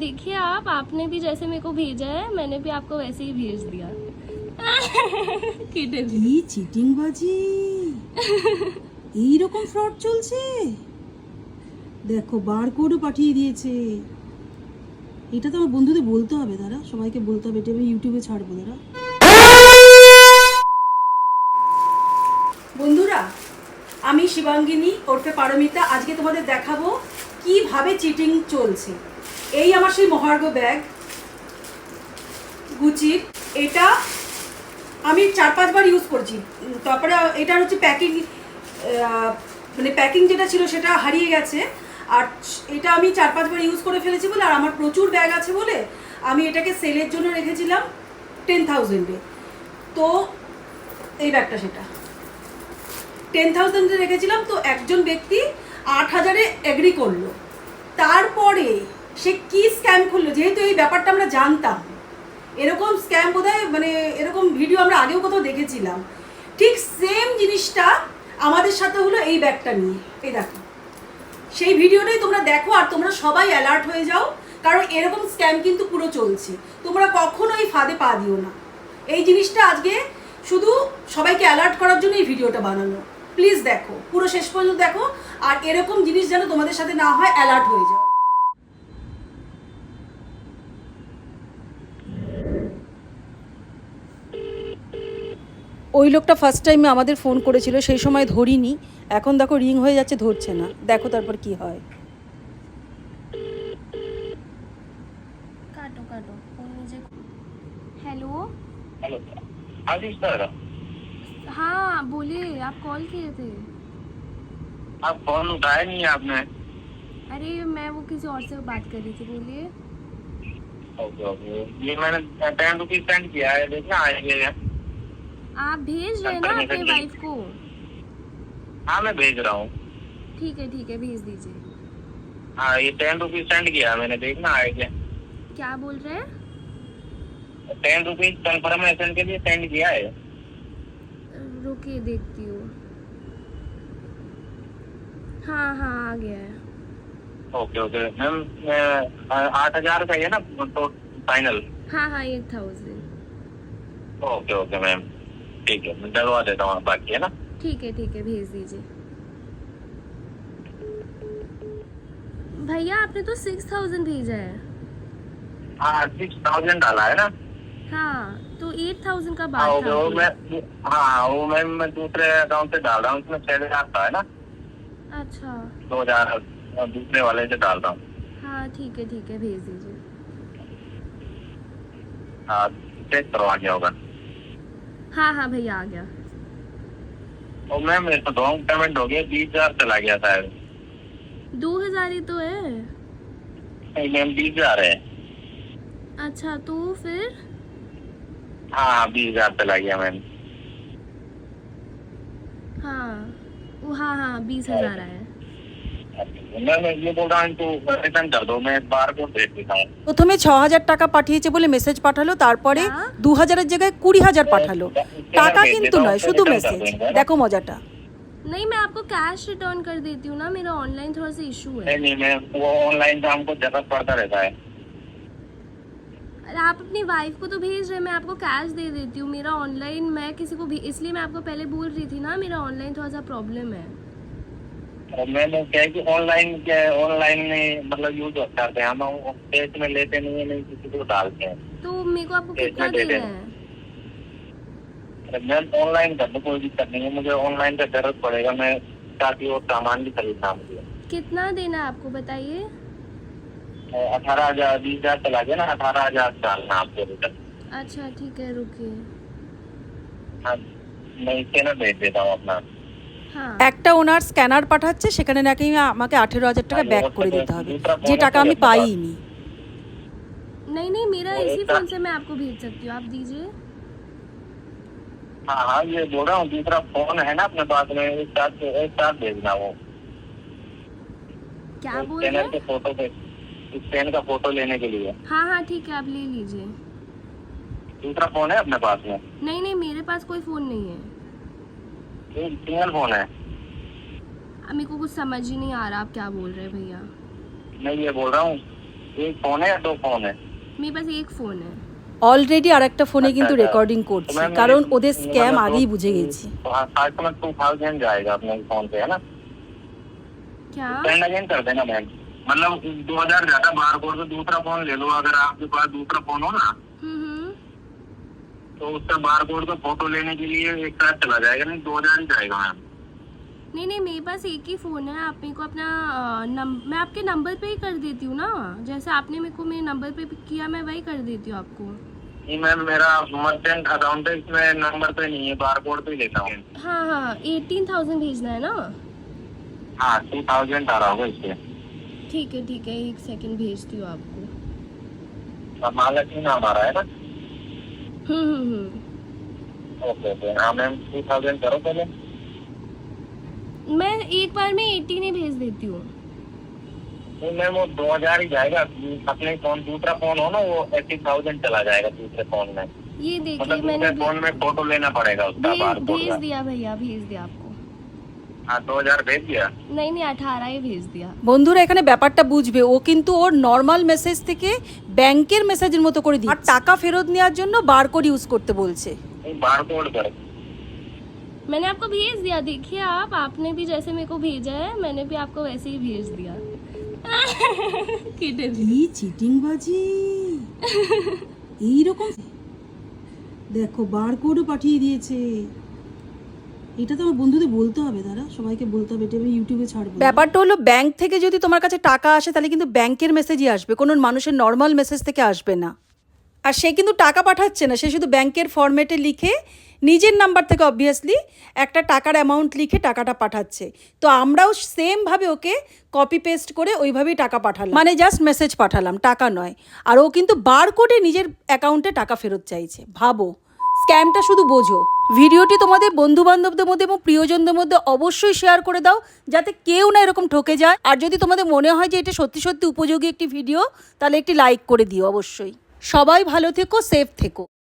देखिए आप आपने भी जैसे मेरे को भेजा है मैंने भी आपको वैसे ही भेज दिया किडन কি চিটিংবাজি এইরকম ফ্রড চলছে দেখো বারকোডও পাঠিয়ে দিয়েছে এটা তো আমার বন্ধুদের বলতে হবে দাঁড়া সবাইকে বলতে হবে এটা আমি ইউটিউবে ছাড়বো দাঁড়া বন্ধুরা আমি শিবাঙ্গিনী ওরফে পারমিতা আজকে তোমাদের দেখাবো কিভাবে চিটিং চলছে এই আমার সেই মহার্ঘ ব্যাগ। গুচির, এটা আমি চার পাঁচবার ইউজ করছি। তারপরে এটার হচ্ছে প্যাকিং মানে প্যাকিং যেটা ছিল সেটা হারিয়ে গেছে। আর এটা আমি চার পাঁচবার ইউজ করে ফেলেছি বলে, আর আমার প্রচুর ব্যাগ আছে বলে আমি এটাকে সেলের জন্য রেখেছিলাম টেন থাউজেন্ডে তো এই ব্যাগটা সেটা। টেন থাউজেন্ডে রেখেছিলাম, তো একজন ব্যক্তি আট হাজারে এগ্রি করল। তারপরে সে কি স্ক্যাম করল? যেহেতু এই ব্যাপারটা আমরা জানতাম। এরকম স্ক্যাম বোধহয় মানে এরকম ভিডিও আমরা আগেও কোথাও দেখেছিলাম। ঠিক সেম জিনিসটা আমাদের সাথে হলো এই ব্যাগটা নিয়ে। এই দেখো। সেই ভিডিওটাই তোমরা দেখো আর তোমরা সবাই অ্যালার্ট হয়ে যাও, কারণ এরকম স্ক্যাম কিন্তু পুরো চলছে। তোমরা কখনো এই ফাঁদে পা দিও না। এই জিনিসটা আজকে শুধু সবাইকে অ্যালার্ট করার জন্য এই ভিডিওটা বানানো। প্লিজ দেখো। পুরো শেষ পর্যন্ত দেখো। আর এরকম জিনিস যেন তোমাদের সাথে না হয় অ্যালার্ট হয়ে যাও। ওই লোকটা ফার্স্ট টাইমে আমাদের ফোন করেছিল সেই সময় ধরিনি এখন দেখো রিং হয়ে যাচ্ছে ধরছে না দেখো তারপর কি হয় काटो काटो फोन मुझे हेलो हेलो हाँ जी सर हाँ बोलिए आप कॉल किए थे आप फोन उठाया नहीं है आपने अरे मैं वो किसी और से बात कर रही थी बोलिए ओके ओके ये मैंने टेन रुपीज सेंड किया है देखना आएंगे आप भेज रहे हैं ना अपने वाइफ को? हाँ मैं भेज रहा हूँ। ठीक है ठीक है भेज दीजिए। हाँ ये टेन रुपीज़ सेंड किया मैंने देखना आएँगे क्या। बोल रहे हैं? टेन रुपीज़ कंफर्मेशन के लिए सेंड किया है। रुकिए देखती हूँ। हाँ हाँ आ गया है। Okay okay. मैम आठ हज़ार का ही है ना तो फाइनल हाँ हाँ eight thousand okay okay ma'am. ठीक है मैं डलवा देता हूँ बाकी है ना? ठीक है ठीक है भेज दीजिए। भैया आपने तो सिक्स थाउज़ेंड भेजा है। हाँ सिक्स थाउज़ेंड डाला है ना? हाँ तो एट थाउज़ेंड का हाँ बात था वो मैं हाँ वो मैम मैं दूसरे अकाउंट से डाल रहा हूँ उसमें छह हज़ार का है ना? अच्छा। दो हज़ार दूसरे वाले से डाल रहा हूँ। हाँ ठीक है ठीक है भेज दीजिए। हाँ चेक करवा गया होगा हाँ हाँ भैया आ गया। और मैम मेरे तो रॉन्ग पेमेंट हो गया बीस हज़ार चला गया था। दो हज़ार ही तो है। नहीं मैम बीस हज़ार है। अच्छा तो फिर? हाँ हाँ बीस हज़ार चला गया मैम। हाँ वो हाँ हाँ बीस हज़ार आया। मैम मैं ये बोल रहा हूँ तो रिटर्न कर दो मैं बार को भेज देता हूँ প্রথমে ছ হাজার টাকা পাঠিয়েছে বলে মেসেজ পাঠালো তারপরে হ্যাঁ। দু হাজারের জায়গায় কুড়ি হাজার পাঠালো টাকা কিন্তু নয় শুধু মেসেজ দেখো মজাটা नहीं मैं आपको कैश रिटर्न कर देती हूँ ना मेरा ऑनलाइन थोड़ा सा इशू है नहीं नहीं मैं वो ऑनलाइन का हमको जरूरत पड़ता रहता है अरे आप अपनी वाइफ को तो भेज रहे हैं मैं आपको कैश दे देती हूँ मेरा ऑनलाइन मैं किसी को भी इसलिए मैं आपको पहले बोल रही थी ना मेरा ऑनलाइन थोड़ा सा प्रॉब्लम है और मैंने क्या है कि ऑनलाइन क्या ऑनलाइन में मतलब यूज़ करते हैं। हम पेज में लेते नहीं है नहीं किसी को डालते हैं। तो मेरे को आपको कितना देना। है। मैम ऑनलाइन कर दो कोई दिक्कत नहीं है। मुझे ऑनलाइन का ज़रूरत पड़ेगा। मैं काफ़ी और सामान भी खरीदना मुझे। कितना देना है आपको बताइए? अठारह हज़ार बीस हज़ार चला गया ना? अठारह हज़ार डालना आपको रिटर्न अच्छा ठीक है रुकिए। हाँ मैं स्कैनर भेज देता हूँ अपना। हाँ একটা ওনার স্ক্যানার পাঠাচ্ছে সেখানে নাকি আমাকে আঠেরো হাজার টাকা ব্যাক করে দিতে হবে যে টাকা আমি পাইনি नहीं नहीं मेरा और इसी एक- फोन से मैं आपको भेज सकती हूँ आप दीजिए हाँ हाँ ये बोल रहा हूँ दूसरा फोन है ना अपने पास में एक साथ एक साथ भेजना वो क्या बोल रहे स्कैनर के हैं फोटो पे स्कैन का फोटो लेने के लिए हाँ हाँ ठीक है आप ले लीजिए दूसरा फोन है अपने पास में नहीं नहीं मेरे पास कोई फोन नहीं है एक सिंगल फोन है अब मेरे को कुछ समझ ही नहीं आ रहा आप क्या बोल रहे हैं भैया मैं ये बोल रहा हूँ एक फोन है या दो फोन है मेरे पास एक फ़ोन है অলরেডি আর একটা ফোনে কিন্তু আচ্ছা, রেকর্ডিং तो করছি मैम, কারণ ये- ওদের ये স্ক্যাম मतलब আগেই दो- বুঝে গেছি तो हाँ साठ में टू थाउजेंड जाएगा अपने फोन पे है ना क्या सेंड अगेन कर देना मैम मतलब दो हजार ज्यादा बार कोड से दूसरा फोन ले लो अगर आपके पास दूसरा फोन हो ना हम्म हम्म तो उसका बार कोड का फ़ोटो लेने के लिए एक साथ चला जाएगा नहीं दो हज़ार जाएगा मैम नहीं नहीं मेरे पास एक ही फ़ोन है आप मेरे को अपना नम मैं आपके नंबर पे ही कर देती हूँ ना। जैसे आपने मेरे को मेरे नंबर पे किया मैं वही कर देती हूँ आपको। जी मैम मेरा मर्चेंट अकाउंट है इसमें नंबर पे नहीं है बार कोड पे लेता हूँ। हाँ हाँ एटीन थाउज़ेंड भेजना है ना? हाँ टू थाउज़ेंड आ रहा होगा इससे। ठीक है ठीक है एक सेकंड भेजती हूँ आपको। महालक्ष्मी नाम आ रहा है ना? ओके ओके हाँ मैम टू थाउज़ेंड करो पहले मैं एक बार में एटीन ही भेज देती हूँ। नहीं मैम वो दो हज़ार ही जाएगा। अपने फ़ोन दूसरा फ़ोन हो ना वो एट्टी थाउज़ेंड चला जाएगा दूसरे फ़ोन में। ये देखिए मतलब मैंने फ़ोन में फ़ोटो लेना पड़ेगा उसका भेज दिया भैया भेज दिया आपको বন্ধুরা এখানে ব্যাপারটা বুঝবে ও কিন্তু ওর নর্মাল মেসেজ থেকে ব্যাংকের মেসেজের মতো করে দিচ্ছে আর টাকা ফেরত নেওয়ার জন্য বারকোড ইউজ করতে বলছে नहीं बार कोड कर मैंने आपको भेज दिया देखिए आप आपने भी जैसे मेरे को भेजा है मैंने भी आपको वैसे ही भेज दिया केटे दिया। কি চিটিংবাজি এইরকম দেখো বারকোডও পাঠিয়ে দিয়েছে এটা তো আমার বন্ধুদের বলতে হবে, দাদা। সবাইকে বলতে হবে, এটা আমি ইউটিউবে ছাড়বো। ব্যাপারটা হলো ব্যাংক থেকে যদি তোমার কাছে টাকা আসে, তাহলে কিন্তু ব্যাংকের মেসেজই আসবে। কোনো মানুষের নর্মাল মেসেজ থেকে আসবে না। আর সে কিন্তু টাকা পাঠাচ্ছে না, সে শুধু ব্যাংকের ফরম্যাটে লিখে, নিজের নাম্বার থেকে অবভিয়াসলি একটা টাকার অ্যামাউন্ট লিখে টাকাটা পাঠাচ্ছে। তো আমরাও সেমভাবে ওকে কপি পেস্ট করে ওইভাবেই টাকা পাঠালাম। মানে জাস্ট মেসেজ পাঠালাম, টাকা নয়। আর ও কিন্তু বার কোডে নিজের অ্যাকাউন্টে টাকা ফেরত চাইছে। ভাবো। স্ক্যামটা শুধু বোঝো। ভিডিওটি তোমাদের বন্ধু বান্ধবদের মধ্যে এবং প্রিয়জনদের মধ্যে অবশ্যই শেয়ার করে দাও, যাতে কেউ না এরকম ঠকে যায়। আর যদি তোমাদের মনে হয় যে এটা সত্যি সত্যি উপযোগী একটি ভিডিও তাহলে একটি লাইক করে দিও অবশ্যই। সবাই ভালো থেকো সেফ থেকো।